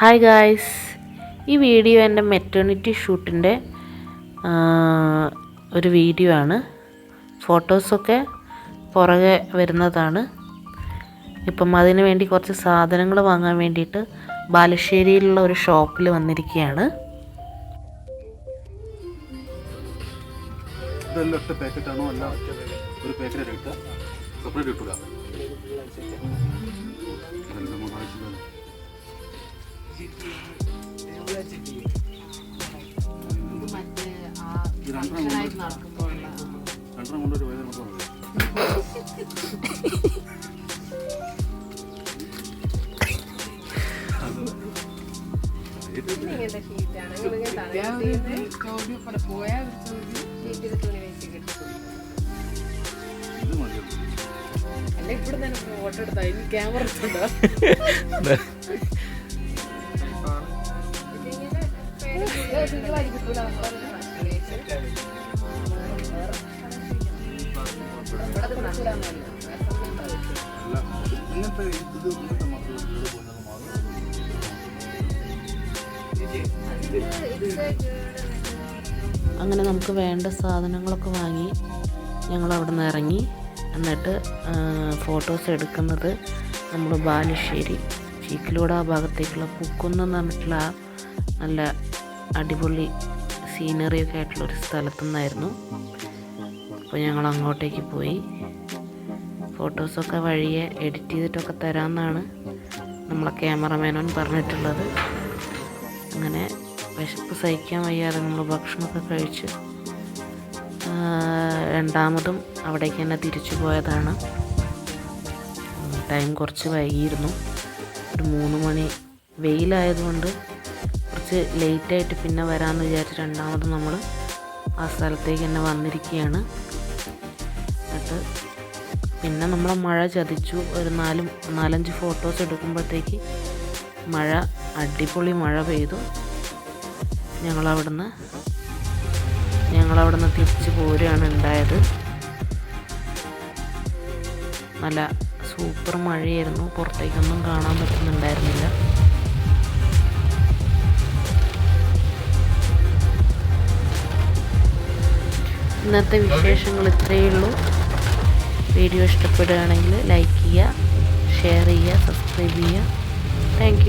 Hi guys ഈ video എന്റെ maternity ഷൂട്ടിന്റെ ഒരു വീഡിയോ ആണ്. ഫോട്ടോസൊക്കെ പുറകെ വരുന്നതാണ്. ഇപ്പം അതിന് വേണ്ടി കുറച്ച് സാധനങ്ങൾ വാങ്ങാൻ വേണ്ടിയിട്ട് ബാലുശ്ശേരിയിലുള്ള ഒരു ഷോപ്പിൽ വന്നിരിക്കുകയാണ്. അല്ല ഒരു പാക്കറ്റ് എടുക്കുക സെപ്പറേറ്റ് ഇട്ടൂല ഇങ്ങനത്തെ ഷീറ്റാണ് ഇങ്ങനെ ഷീറ്റിൽ തുണി വെച്ച് കിട്ടും ഇത് മതി അല്ല ഇവിടെ തന്നെ ഫോട്ടോ എടുത്താ ഇനി ക്യാമറ എടുത്തുണ്ടോ? അങ്ങനെ നമുക്ക് വേണ്ട സാധനങ്ങളൊക്കെ വാങ്ങി ഞങ്ങൾ അവിടെ നിന്ന് ഇറങ്ങി. എന്നിട്ട് ഫോട്ടോസ് എടുക്കുന്നത് നമ്മൾ ബാലുശ്ശേരി. ചീക്കിലൂടെ ആ ഭാഗത്തേക്കുള്ള പൂക്കുന്ന് എന്ന് പറഞ്ഞിട്ടുള്ള നല്ല അടിപൊളി സീനറിയൊക്കെ സ്ഥലത്തു നിന്നായിരുന്നു അപ്പോൾ ഞങ്ങൾ അങ്ങോട്ടേക്ക് പോയി. ഫോട്ടോസൊക്കെ വഴിയെ എഡിറ്റ് ചെയ്തിട്ടൊക്കെ തരാമെന്നാണ് നമ്മളെ ക്യാമറമാനോൻ പറഞ്ഞിട്ടുള്ളത്. അങ്ങനെ വിശപ്പ് സഹിക്കാൻ വയ്യാതെ നമ്മൾ ഭക്ഷണമൊക്കെ കഴിച്ച് രണ്ടാമതും അവിടേക്ക് തന്നെ തിരിച്ചു പോയതാണ്. ടൈം കുറച്ച് വൈകിയിരുന്നു. ഒരു മൂന്ന് മണി വെയിലായതുകൊണ്ട് കുറച്ച് ലേറ്റായിട്ട് പിന്നെ വരാമെന്ന് വിചാരിച്ച് രണ്ടാമത് നമ്മൾ ആ സ്ഥലത്തേക്ക് തന്നെ വന്നിരിക്കുകയാണ് എന്നിട്ട് പിന്നെ നമ്മളെ മഴ ചതിച്ചു. ഒരു നാലും നാലഞ്ച് ഫോട്ടോസ് എടുക്കുമ്പോഴത്തേക്ക് മഴ അടിപൊളി മഴ പെയ്തു. ഞങ്ങളവിടുന്ന് ഞങ്ങളവിടുന്ന് തിരിച്ച് പോരുകയാണ് ഉണ്ടായത്. നല്ല സൂപ്പർ മഴയായിരുന്നു. പുറത്തേക്കൊന്നും കാണാൻ പറ്റുന്നുണ്ടായിരുന്നില്ല. ഇന്നത്തെ വിശേഷങ്ങൾ ഇത്രയേ ഉള്ളൂ. വീഡിയോ ഇഷ്ടപ്പെടുകയാണെങ്കിൽ ലൈക്ക് ചെയ്യുക ഷെയർ ചെയ്യുക സബ്സ്ക്രൈബ് ചെയ്യുക. താങ്ക്